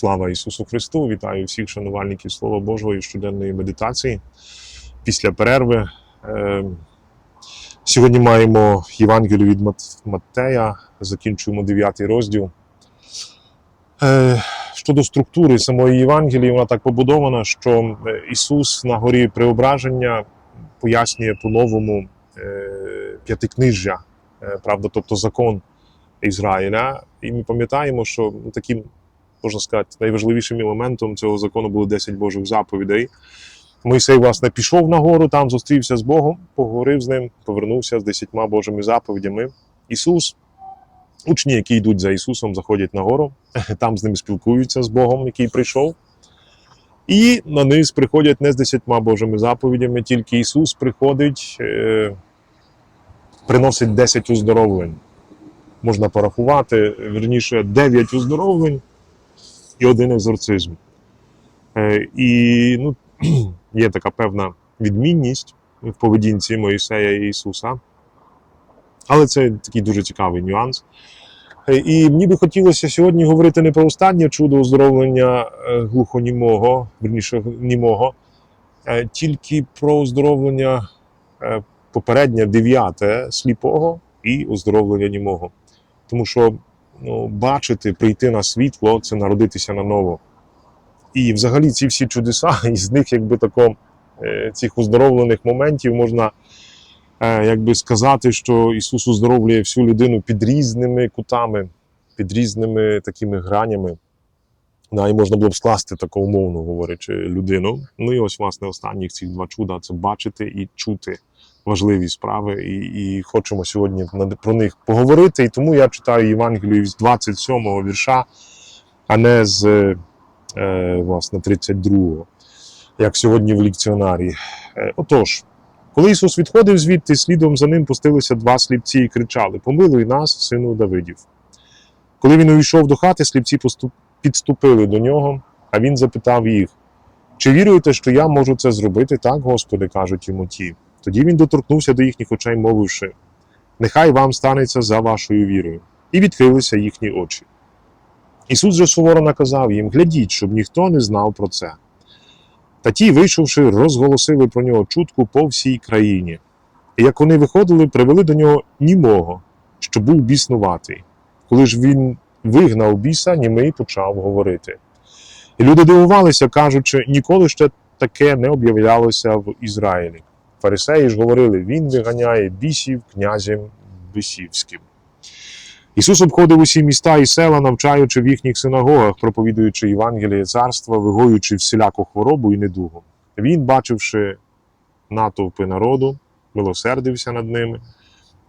Слава Ісусу Христу! Вітаю всіх шанувальників Слова Божого і щоденної медитації після перерви. Е, Сьогодні маємо Євангелію від Мат- Маттея, закінчуємо 9 розділ. Е, Щодо структури самої Євангелії, вона так побудована, що е, Ісус на горі преображення пояснює по-новому е, п'ятикнижжя, правда, тобто закон Ізраїля. І ми пам'ятаємо, що таким можна сказати, найважливішим елементом цього закону було 10 Божих заповідей. Мойсей, власне, пішов на гору, там зустрівся з Богом, поговорив з ним, повернувся з 10 Божими заповідями. Ісус, учні, які йдуть за Ісусом, заходять на гору, там з ним спілкуються з Богом, який прийшов. І на низ приходять не з 10 Божими заповідями, тільки Ісус приходить, е, приносить 10 уздоровлень. Можна порахувати, верніше, 9 уздоровлень і один екзорцизм. Е, і ну, є така певна відмінність в поведінці Моїсея і Ісуса. Але це такий дуже цікавий нюанс. Е, І мені би хотілося сьогодні говорити не про останнє чудо оздоровлення е, глухонімого, верніше німого, тільки про оздоровлення попереднє дев'яте сліпого і оздоровлення німого. Тому що ну, бачити, прийти на світло це народитися на ново. І взагалі ці всі чудеса, із них, якби тако, е, цих оздоровлених моментів можна е, якби сказати, що Ісус оздоровлює всю людину під різними кутами, під різними такими гранями. Да, і можна було б скласти таку умовно говорячи людину. Ну і ось, власне, останніх цих два чуда це бачити і чути важливі справи. І, і хочемо сьогодні про них поговорити. І тому я читаю Євангелію з 27-го вірша, а не з е, власне 32-го, як сьогодні в лікціонарі. Е, отож, коли Ісус відходив звідти, слідом за ним пустилися два сліпці і кричали: Помилуй нас, сину Давидів. Коли він увійшов до хати, сліпці підступили до нього, а він запитав їх: Чи віруєте, що я можу це зробити? Так, Господи, кажуть йому ті. Тоді він доторкнувся до їхніх очей, мовивши: Нехай вам станеться за вашою вірою. І відкрилися їхні очі. Ісус же суворо наказав їм: глядіть, щоб ніхто не знав про це. Та ті, вийшовши, розголосили про нього чутку по всій країні. І як вони виходили, привели до нього німого, що був біснуватий. Коли ж він вигнав біса, німий почав говорити. І люди дивувалися, кажучи, ніколи ще таке не об'являлося в Ізраїлі. Фарисеї ж говорили: Він виганяє бісів князем бісівським. Ісус обходив усі міста і села, навчаючи в їхніх синагогах, проповідуючи Євангеліє царства, вигоюючи всіляку хворобу і недугу. Він, бачивши натовпи народу, милосердився над ними,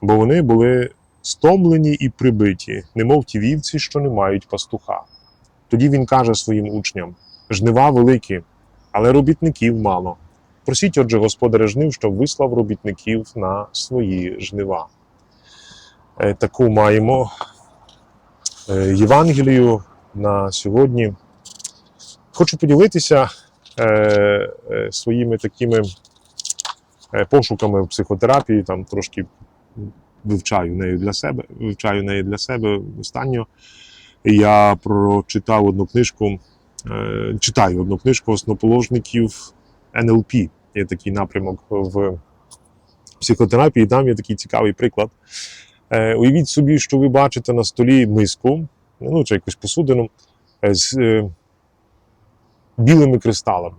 бо вони були стомлені і прибиті, немов ті вівці, що не мають пастуха. Тоді він каже своїм учням: жнива великі, але робітників мало. Просіть, отже, господаря жнив, щоб вислав робітників на свої жнива. Е, Таку маємо е, Євангелію на сьогодні. Хочу поділитися е, своїми такими пошуками в психотерапії, там трошки вивчаю нею для себе, вивчаю неї для себе останньо. Я прочитав одну книжку, читаю одну книжку основоположників НЛП. Є такий напрямок в психотерапії, там є такий цікавий приклад. Е, уявіть собі, що ви бачите на столі миску, ну чи якусь посудину е, з е, білими кристалами.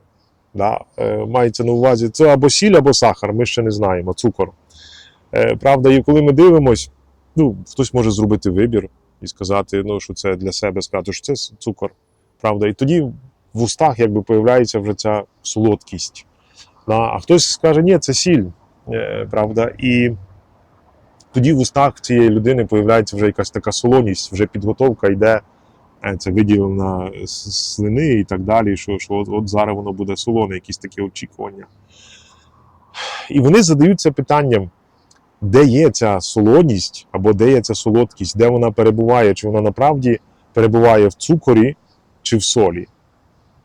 Да? Мається на увазі це або сіль, або сахар, ми ще не знаємо, цукор. Правда, і коли ми дивимось, ну, хтось може зробити вибір і сказати, ну, що це для себе, сказати, що це цукор. Правда, і тоді в устах якби появляється вже ця солодкість. А хтось скаже, ні, це сіль. Е, правда, і тоді в устах цієї людини появляється вже якась така солоність, вже підготовка йде, е, це виділена слини і так далі, що, що от, от зараз воно буде солоне, якісь такі очікування. І вони задаються питанням, де є ця солоність, або де є ця солодкість, де вона перебуває, чи вона направді перебуває в цукорі чи в солі.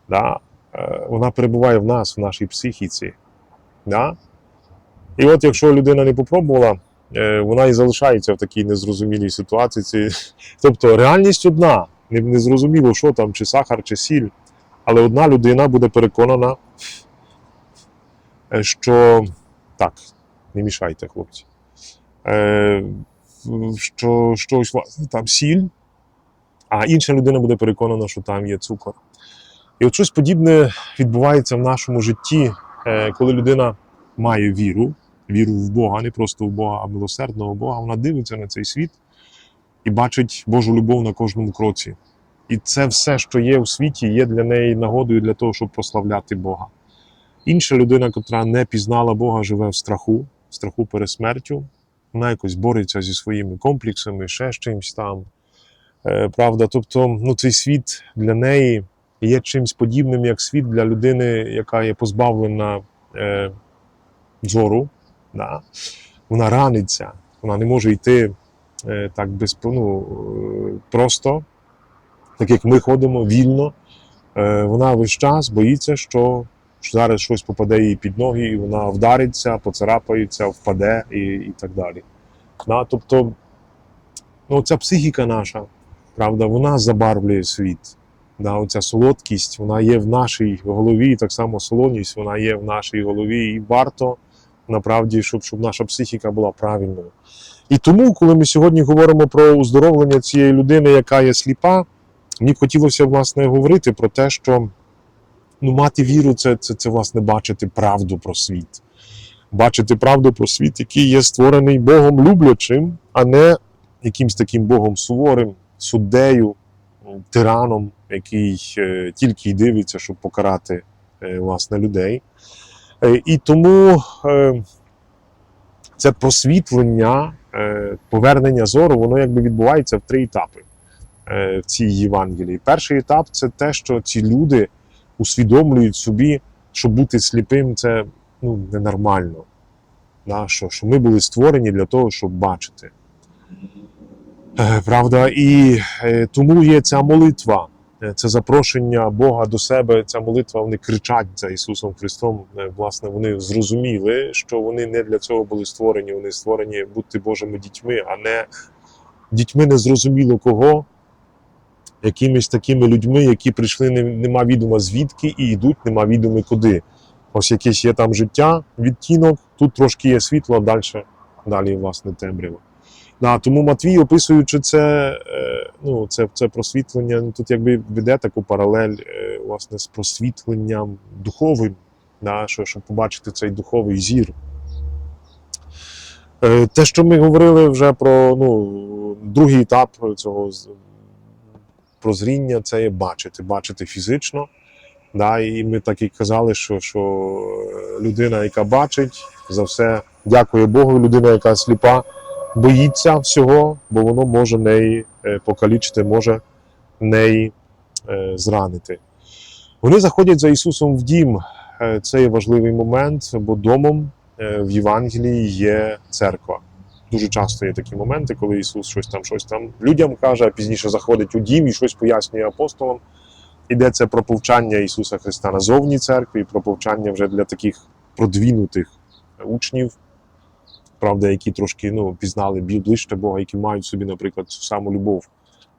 Да? Е, Вона перебуває в нас, в нашій психіці. Да? І от якщо людина не попробувала, е, вона і залишається в такій незрозумілій ситуації. Тобто реальність одна. Не, не що там, чи сахар, чи сіль. Але одна людина буде переконана, е, що так, не мішайте, хлопці. Що щось там сіль, а інша людина буде переконана, що там є цукор. І от щось подібне відбувається в нашому житті, е, коли людина має віру, віру в Бога, не просто в Бога, а милосердного Бога. Вона дивиться на цей світ і бачить Божу любов на кожному кроці. І це все, що є у світі, є для неї нагодою для того, щоб прославляти Бога. Інша людина, яка не пізнала Бога, живе в страху, в страху перед смертю. Вона якось бореться зі своїми комплексами, ще з чимось там. Е, правда, тобто, ну, цей світ для неї є чимось подібним, як світ для людини, яка є позбавлена е, зору. Да? Вона раниться, вона не може йти е, так без, ну, просто, так як ми ходимо вільно. Е, вона весь час боїться, що зараз щось попаде їй під ноги, і вона вдариться, поцарапається, впаде і, і так далі. Да? Тобто, ну, ця психіка наша, правда, вона забарвлює світ. Да, оця солодкість, вона є в нашій голові, так само солоність, вона є в нашій голові, і варто направді, щоб, щоб наша психіка була правильною. І тому, коли ми сьогодні говоримо про уздоровлення цієї людини, яка є сліпа, мені б хотілося власне говорити про те, що ну, мати віру це, це, це власне бачити правду про світ. Бачити правду про світ, який є створений Богом люблячим, а не якимсь таким Богом суворим, суддею, тираном, який е, тільки й дивиться, щоб покарати е, власне людей. Е, І тому це просвітлення, повернення зору, воно якби відбувається в три етапи в цій Євангелії. Перший етап це те, що ці люди усвідомлюють собі, що бути сліпим це ну, ненормально. Да? Що, що ми були створені для того, щоб бачити. Правда, і тому є ця молитва, це запрошення Бога до себе. Ця молитва, вони кричать за Ісусом Христом. Е, Власне, вони зрозуміли, що вони не для цього були створені. Вони створені бути Божими дітьми, а не дітьми незрозуміло кого, якимись такими людьми, які прийшли нема відома звідки і йдуть, нема відомо куди. Ось якесь є там життя, відтінок, тут трошки є світло, а далі, далі власне темрява. Да, тому Матвій, описуючи це, е, ну, це, це просвітлення, ну, тут якби веде таку паралель е, власне, з просвітленням духовим, да, що, щоб побачити цей духовий зір. Е, Те, що ми говорили вже про ну, другий етап цього прозріння, це є бачити, бачити фізично. Да, і ми так і казали, що, що людина, яка бачить, за все дякує Богу, людина, яка сліпа, боїться всього, бо воно може неї е, покалічити, може неї е, зранити. Вони заходять за Ісусом в дім. Е, Це є важливий момент, бо домом в Євангелії є церква. Дуже часто є такі моменти, коли Ісус щось там, щось там людям каже, а пізніше заходить у дім і щось пояснює апостолам. Йдеться про повчання Ісуса Христа назовні церкви, і про повчання вже для таких продвинутих учнів, правда, які трошки ну, пізнали ближче Бога, які мають собі, наприклад, цю саму любов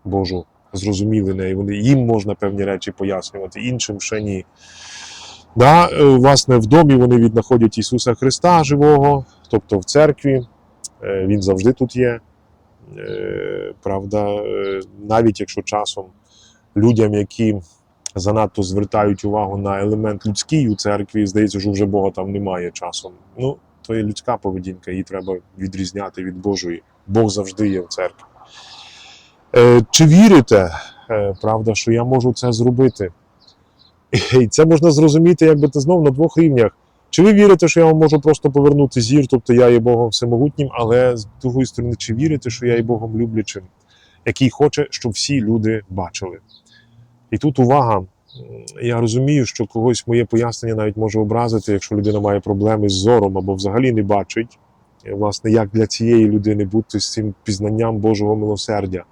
Божу, зрозуміли неї. Вони, їм можна певні речі пояснювати, іншим ще ні. Да, е, власне, в домі вони віднаходять Ісуса Христа живого, тобто в церкві. Е, Він завжди тут є. Е, Правда, навіть якщо часом людям, які занадто звертають увагу на елемент людський у церкві, здається, що вже Бога там немає часом. Ну, то є людська поведінка, її треба відрізняти від Божої. Бог завжди є в церкві. Е, Чи вірите, е, правда, що я можу це зробити? І це можна зрозуміти, якби ти знов на двох рівнях. Чи ви вірите, що я вам можу просто повернути зір, тобто я є Богом всемогутнім, але з другої сторони, чи вірите, що я є Богом люблячим, який хоче, щоб всі люди бачили? І тут увага. Я розумію, що когось моє пояснення навіть може образити, якщо людина має проблеми з зором або взагалі не бачить. Власне, як для цієї людини бути з цим пізнанням Божого милосердя.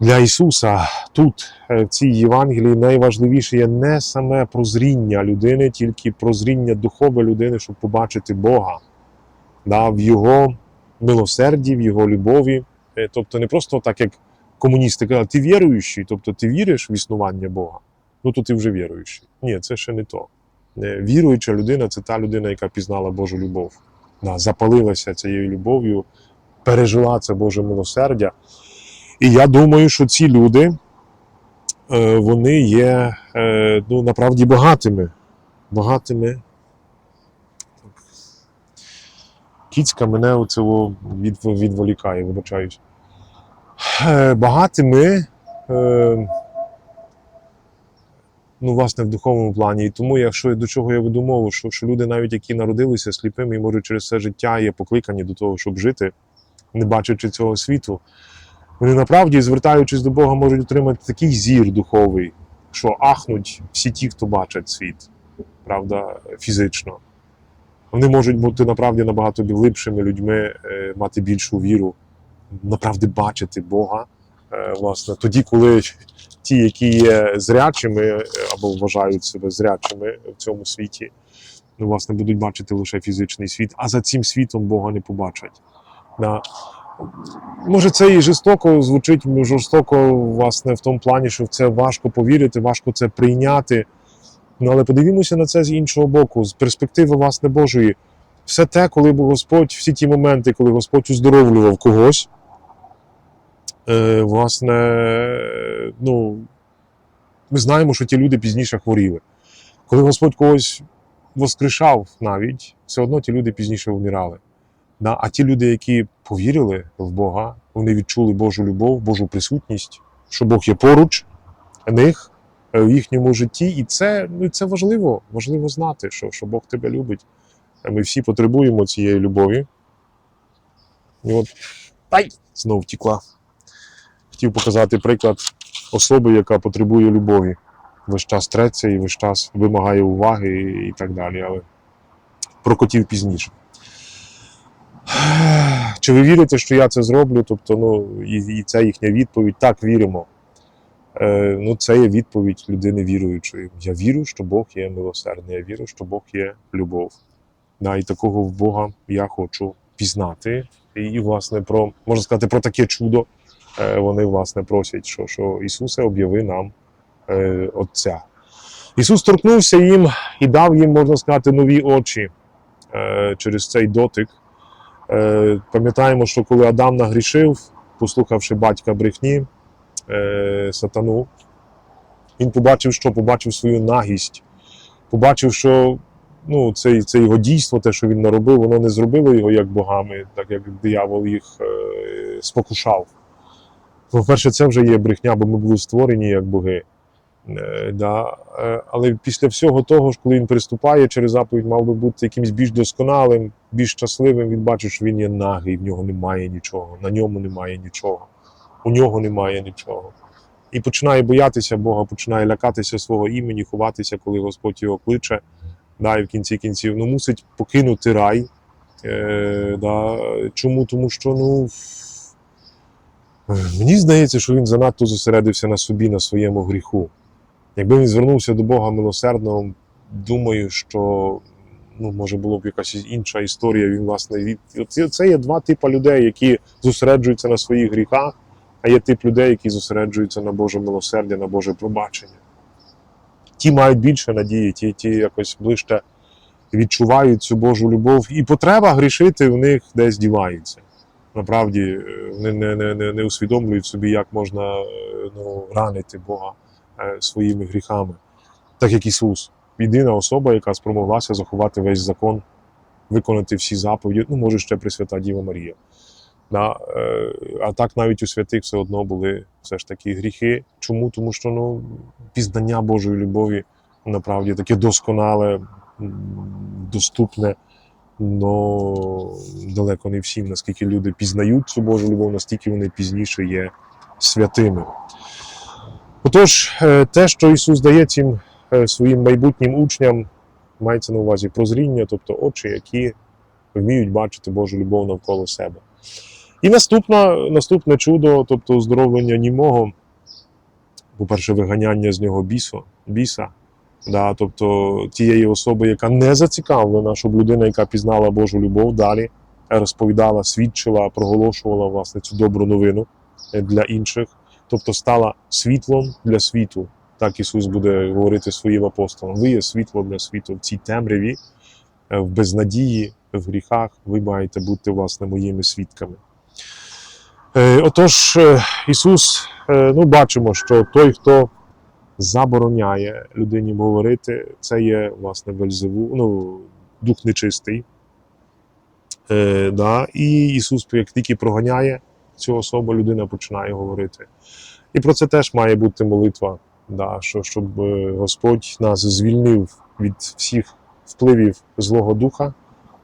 Для Ісуса тут, е, в цій Євангелії, найважливіше є не саме прозріння людини, тільки прозріння духове людини, щоб побачити Бога да, в Його милосерді, в Його любові. Е, Тобто не просто так, як комуністи казали, ти віруючий, тобто ти віриш в існування Бога, ну то ти вже віруючий. Ні, це ще не то. Е, Віруюча людина це та людина, яка пізнала Божу любов, да, запалилася цією любов'ю, пережила це Боже милосердя. І я думаю, що ці люди е, вони є е, ну, направді багатими. Багатими. Кіцька мене оцього від, відволікає, вибачаюсь. Багатими, ну, власне, в духовному плані. І тому, якщо до чого я веду мову, що, що люди, навіть які народилися сліпими і можуть через все життя є покликані до того, щоб жити, не бачачи цього світу, вони направді, звертаючись до Бога, можуть отримати такий зір духовий, що ахнуть всі ті, хто бачать світ, правда, фізично. Вони можуть бути направді набагато глибшими людьми, е, мати більшу віру, направді бачити Бога. е, Власне, тоді, коли ті, які є зрячими е, або вважають себе зрячими в цьому світі, ну, власне, будуть бачити лише фізичний світ, а за цим світом Бога не побачать. Да. Може, це і жорстоко звучить жорстоко, власне, в тому плані, що в це важко повірити, важко це прийняти. Ну, але подивімося на це з іншого боку, з перспективи власне Божої. Все те, коли Господь, всі ті моменти, коли Господь уздоровлював когось, е, власне, ну, ми знаємо, що ті люди пізніше хворіли. Коли Господь когось воскрешав навіть, все одно ті люди пізніше вмирали. Да? А ті люди, які повірили в Бога, вони відчули Божу любов, Божу присутність, що Бог є поруч них е, в їхньому житті. І це, ну, це важливо, важливо знати, що, що Бог тебе любить. Е, Ми всі потребуємо цієї любові. І от ай, знов втікла. Хотів показати приклад особи, яка потребує любові. Весь час треться і весь час вимагає уваги і, так далі. Але про котів пізніше. Чи ви вірите, що я це зроблю? Тобто, ну, і, і це їхня відповідь. Так, віримо. Е, ну, це є відповідь людини віруючої. Я вірю, що Бог є милосердний, я вірю, що Бог є любов. Да, і такого в Бога я хочу пізнати. І, власне, про, можна сказати, про таке чудо вони, власне, просять, що, що Ісусе об'яви нам е, Отця. Ісус торкнувся їм і дав їм, можна сказати, нові очі е, через цей дотик. Е, Пам'ятаємо, що коли Адам нагрішив, послухавши батька брехні, е, сатану, він побачив, що побачив свою нагість, побачив, що ну, це, це його дійство, те, що він наробив, воно не зробило його як богами, так як диявол їх е, спокушав. По-перше, це вже є брехня, бо ми були створені як боги. Е, да. е, Але після всього того, ж, коли він приступає через заповідь, мав би бути якимось більш досконалим, більш щасливим. Він бачить, що він є нагий, в нього немає нічого, на ньому немає нічого, у нього немає нічого. І починає боятися Бога, починає лякатися свого імені, ховатися, коли Господь його кличе. Да, і в кінці кінців ну, мусить покинути рай. Е, да. Чому? Тому що ну, мені здається, що він занадто зосередився на собі, на своєму гріху. Якби він звернувся до Бога милосердного, думаю, що ну, може було б якась інша історія. Він, власне, від... Це є два типи людей, які зосереджуються на своїх гріхах, а є тип людей, які зосереджуються на Боже милосердя, на Боже пробачення. Ті мають більше надії, ті, ті якось ближче відчувають цю Божу любов, і потреба грішити в них десь дівається. Направді, е, не, не, не, не усвідомлюють собі, як можна е, ну, ранити Бога е, своїми гріхами. Так як Ісус, єдина особа, яка спромоглася заховати весь закон, виконати всі заповіді, ну, може, ще Пресвята Діва Марія. Да? А так навіть у святих все одно були все ж таки гріхи. Чому? Тому що ну, пізнання Божої любові направді таке досконале, доступне, но далеко не всім, наскільки люди пізнають цю Божу любов, настільки вони пізніше є святими. Отож, е, те, що Ісус дає цим е, своїм майбутнім учням, мається на увазі прозріння, тобто очі, які вміють бачити Божу любов навколо себе. І наступна, наступне чудо, тобто оздоровлення німого, по-перше, виганяння з нього бісу, біса, да, тобто тієї особи, яка не зацікавлена, щоб людина, яка пізнала Божу любов, далі розповідала, свідчила, проголошувала власне цю добру новину е, для інших. тобто стала світлом для світу. Так Ісус буде говорити своїм апостолам. Ви є світло для світу в цій темряві, е, в безнадії, в гріхах. Ви маєте бути власне моїми свідками. Е, Отож, Ісус, ну, бачимо, що той, хто забороняє людині говорити, це є власне Вельзеву, ну, дух нечистий. Е, да? І Ісус, як тільки проганяє цю особу, людина починає говорити. І про це теж має бути молитва, да? що, щоб е, Господь нас звільнив від всіх впливів Злого Духа,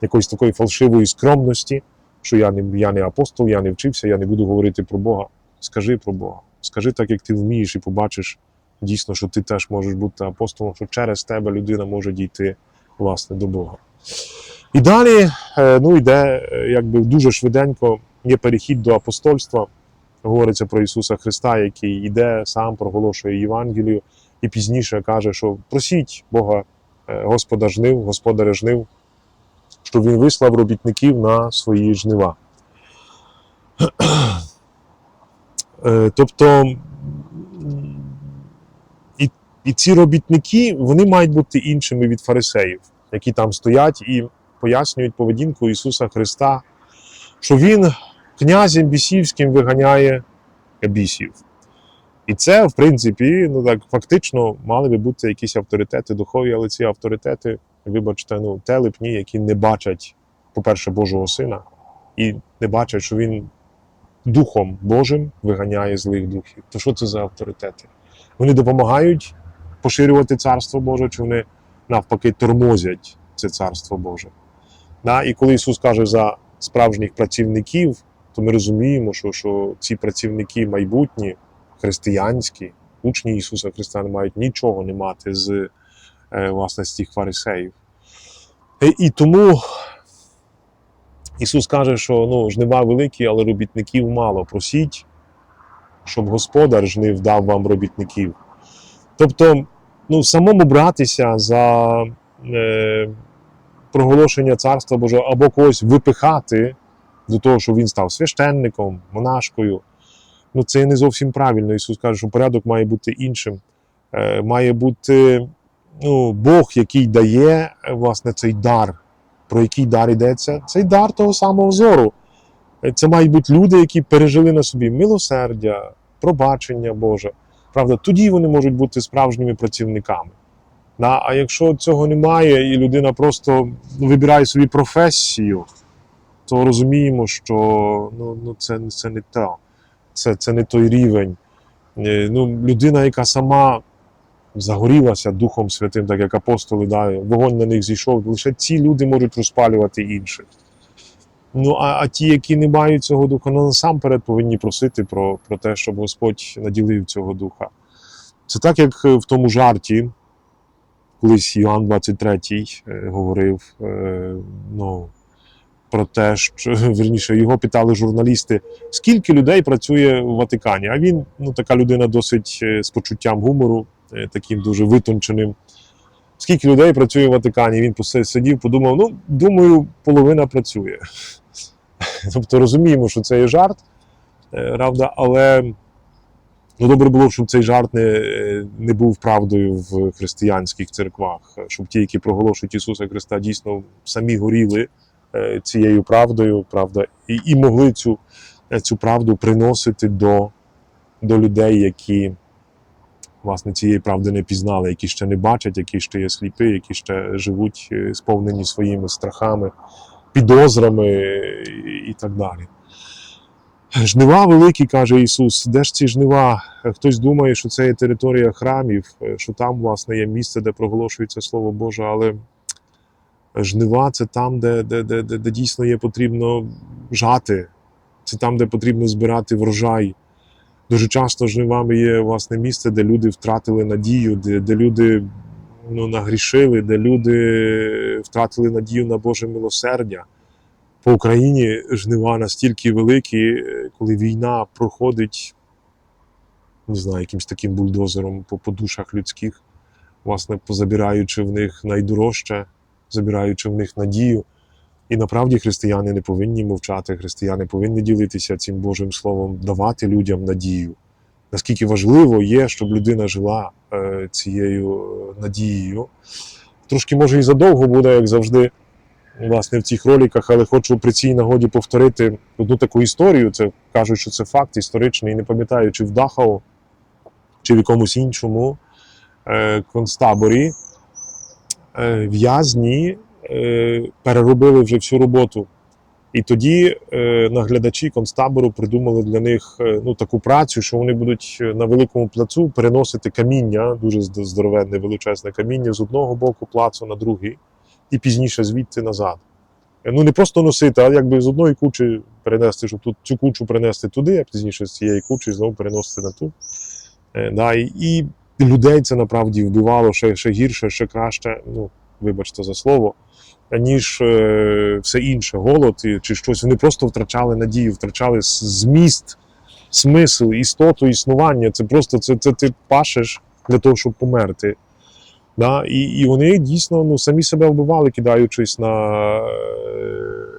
якоїсь такої фальшивої скромності, що я не, я не апостол, я не вчився, я не буду говорити про Бога. Скажи про Бога. Скажи так, як ти вмієш, і побачиш дійсно, що ти теж можеш бути апостолом, що через тебе людина може дійти власне до Бога. І далі е, ну, йде е, якби дуже швиденько є перехід до апостольства. Говориться про Ісуса Христа, який йде сам, проголошує Євангелію, і пізніше каже, що просіть Бога, е, Господа жнив, Господаря жнив, щоб Він вислав робітників на свої жнива. Тобто і, ці робітники вони мають бути іншими від фарисеїв, які там стоять і пояснюють поведінку Ісуса Христа, що Він князем бісівським виганяє бісів. І це, в принципі, ну так фактично мали би бути якісь авторитети духові, але ці авторитети, вибачте, ну, телепні, які не бачать, по-перше, Божого Сина, і не бачать, що Він Духом Божим виганяє злих духів. То що це за авторитети? Вони допомагають поширювати царство Боже, чи вони навпаки тормозять це царство Боже. Да? І коли Ісус каже за справжніх працівників, то ми розуміємо, що, що ці працівники майбутні, християнські, учні Ісуса Христа не мають нічого не мати з, е, власне, з тих фарисеїв. Е, І тому Ісус каже, що ну, жнива великі, але робітників мало. Просіть, щоб Господар жнив дав вам робітників. Тобто, ну, самому братися за е, проголошення Царства Божого або когось випихати до того, щоб він став священником, монашкою. Ну, це не зовсім правильно. Ісус каже, що порядок має бути іншим. Е, має бути ну, Бог, який дає власне цей дар. Про який дар йдеться? Цей дар того самого зору. Е, Це мають бути люди, які пережили на собі милосердя, пробачення Боже. Правда, тоді вони можуть бути справжніми працівниками. А якщо цього немає, і людина просто вибирає собі професію, то розуміємо, що ну, ну, це, це не те, це, це не той рівень. Е, Ну, людина, яка сама загорілася Духом Святим, так як апостоли, да, вогонь на них зійшов, лише ці люди можуть розпалювати інших. Ну, а, а ті, які не мають цього духа, ну насамперед повинні просити про, про те, щоб Господь наділив цього духа. Це так, як е, в тому жарті, колись Іоанн 23 е, говорив е, ну, про те, що вірніше, його питали журналісти, скільки людей працює в Ватикані. А він, ну, така людина досить з почуттям гумору, таким дуже витонченим. Скільки людей працює в Ватикані? Він сидів, подумав: ну, думаю, половина працює. Тобто розуміємо, що це є жарт, е, правда, але ну, добре було, щоб цей жарт не, не був правдою в християнських церквах, щоб ті, які проголошують Ісуса Христа, дійсно самі горіли е, цією правдою, правда, і, і могли цю, е, цю правду приносити до, до людей, які власне цієї правди не пізнали, які ще не бачать, які ще є сліпі, які ще живуть сповнені своїми страхами, підозрами і, так далі. Жнива великі, каже Ісус. Де ж ці жнива? Хтось думає, що це є територія храмів, що там, власне, є місце, де проголошується Слово Боже, але жнива це там, де, де, де, де, де дійсно є потрібно жати, це там, де потрібно збирати врожай. Дуже часто жнивами є власне місце, де люди втратили надію, де, де люди ну, нагрішили, де люди втратили надію на Боже милосердя. По Україні жнива настільки великі, е, коли війна проходить, не знаю, якимось таким бульдозером по, по душах людських, власне, позабираючи в них найдорожче, забираючи в них надію. І направді християни не повинні мовчати, християни повинні ділитися цим Божим Словом, давати людям надію. Наскільки важливо є, щоб людина жила е, цією е, надією. Трошки може і задовго буде, як завжди, власне, в цих роликах, але хочу при цій нагоді повторити одну таку історію. Це кажуть, що це факт історичний, не пам'ятаю, чи в Дахау, чи в якомусь іншому е, концтаборі. В'язні переробили вже всю роботу. І тоді е, наглядачі концтабору придумали для них е, ну, таку працю, що вони будуть на великому плацу переносити каміння, дуже зд- здоровенне, величезне каміння з одного боку плацу на другий, і пізніше звідти назад. Е, Ну не просто носити, а якби з одної кучі перенести, щоб тут цю кучу принести туди, а пізніше з цієї кучі знову переносити на ту. Е, да, і людей це направді вбивало ще, ще гірше, ще краще. Ну, вибачте за слово ніж е, все інше, голод чи щось. Вони просто втрачали надію, втрачали зміст, смисл, істоту існування. Це просто це, це ти пашеш для того, щоб померти. Да? І, і вони дійсно ну, самі себе вбивали, кидаючись на е,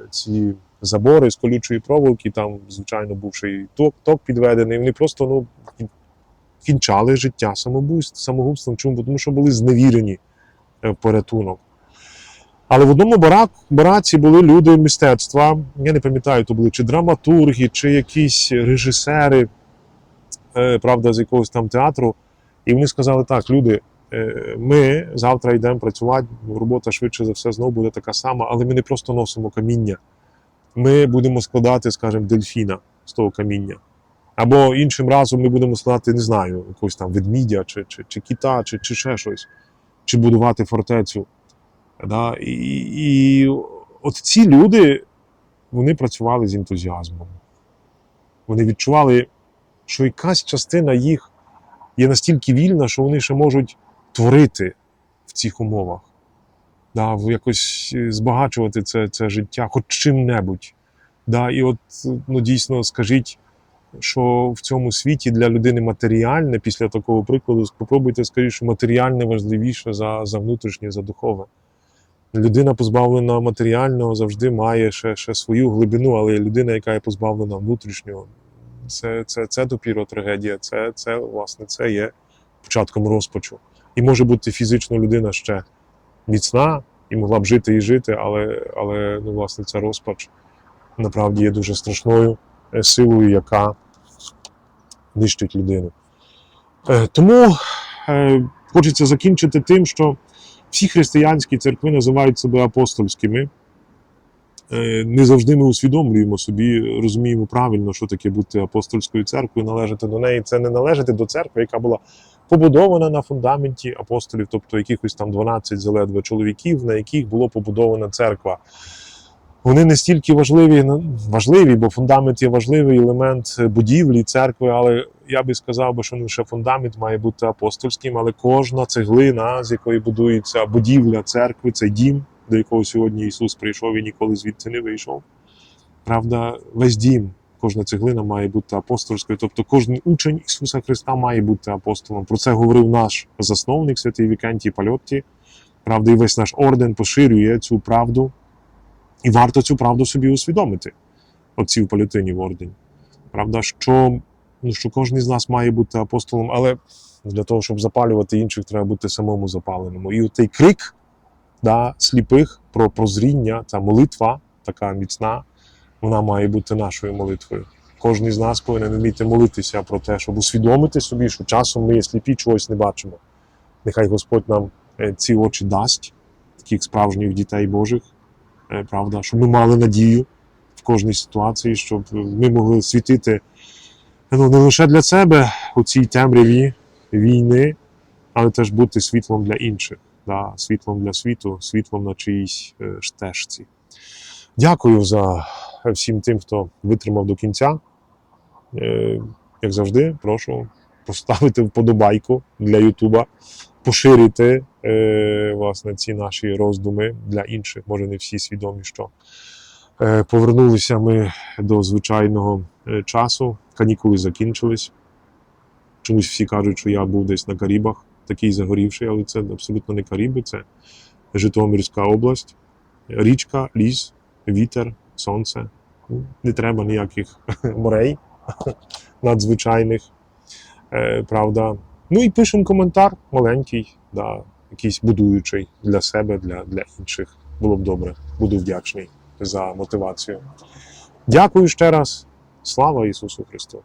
ці забори з колючої проволоки, там, звичайно, бувший ток, ток підведений. Вони просто ну, кінчали життя самогубством. Чому? Тому що були зневірені е, в порятунок. Але в одному бараці були люди мистецтва. Я не пам'ятаю, то були чи драматурги, чи якісь режисери, е, правда, з якогось там театру. І вони сказали: так, люди, е, ми завтра йдемо працювати, робота швидше за все знову буде така сама, але ми не просто носимо каміння. Ми будемо складати, скажімо, дельфіна з того каміння. Або іншим разом ми будемо складати, не знаю, якогось там ведмідя, чи, чи, чи кіта, чи, чи ще щось, чи будувати фортецю. Да? І, і от ці люди вони працювали з ентузіазмом. Вони відчували, що якась частина їх є настільки вільна, що вони ще можуть творити в цих умовах, да? якось е, збагачувати це, це життя хоч чим-небудь. Да? І от ну, дійсно скажіть, що в цьому світі для людини матеріальне, після такого прикладу, спробуйте скажіть, що матеріальне важливіше за, за внутрішнє, за духове. Людина, позбавлена матеріального, завжди має ще, ще свою глибину, але людина, яка є позбавлена внутрішнього, це, це, це допіро трагедія. Це, це, власне, це є початком розпачу. І може бути фізично людина ще міцна і могла б жити і жити, але, але ну, власне, ця розпач направді є дуже страшною е, силою, яка нищить людину. Е, Тому е, хочеться закінчити тим, що всі християнські церкви називають себе апостольськими. Е, Не завжди ми усвідомлюємо собі, розуміємо правильно, що таке бути апостольською церквою, належати до неї. Це не належати до церкви, яка була побудована на фундаменті апостолів, тобто якихось там 12 заледве чоловіків, на яких була побудована церква. Вони не стільки важливі, важливі, бо фундамент є важливий елемент будівлі церкви, але я би сказав, би, що не лише фундамент має бути апостольським, але кожна цеглина, з якої будується будівля церкви, це дім, до якого сьогодні Ісус прийшов і ніколи звідси не вийшов. Правда, весь дім, кожна цеглина має бути апостольською. Тобто кожен учень Ісуса Христа має бути апостолом. Про це говорив наш засновник, святий Вікентій Пальотті. Правда, і весь наш орден поширює цю правду. І варто цю правду собі усвідомити, отці в палютині в ордені. Правда, що, що кожен з нас має бути апостолом, але для того, щоб запалювати інших, треба бути самому запаленому. І той крик да, сліпих про прозріння, ця молитва така міцна, вона має бути нашою молитвою. Кожен з нас повинен вміти молитися про те, щоб усвідомити собі, що часом ми сліпі чогось не бачимо. Нехай Господь нам е, ці очі дасть, таких справжніх дітей Божих, е, правда, щоб ми мали надію в кожній ситуації, щоб ми могли світити ну, не лише для себе у цій темряві війни, але теж бути світлом для інших, да, світлом для світу, світлом на чиїсь е, стежці. Дякую за всім тим, хто витримав до кінця. Е, Як завжди, прошу поставити вподобайку для Ютуба, поширити е, власне, ці наші роздуми для інших. Може, не всі свідомі, що повернулися ми до звичайного часу. Канікули закінчились. Чомусь всі кажуть, що я був десь на Карібах, такий загорівший, але це абсолютно не Каріби, це Житомирська область, річка, ліс, вітер, сонце. Ну, Не треба ніяких морей надзвичайних. Е, правда. Ну і пишемо коментар маленький, да, якийсь будуючий для себе, для, для інших. Було б добре. Буду вдячний за мотивацію. Дякую ще раз. Слава Ісусу Христу!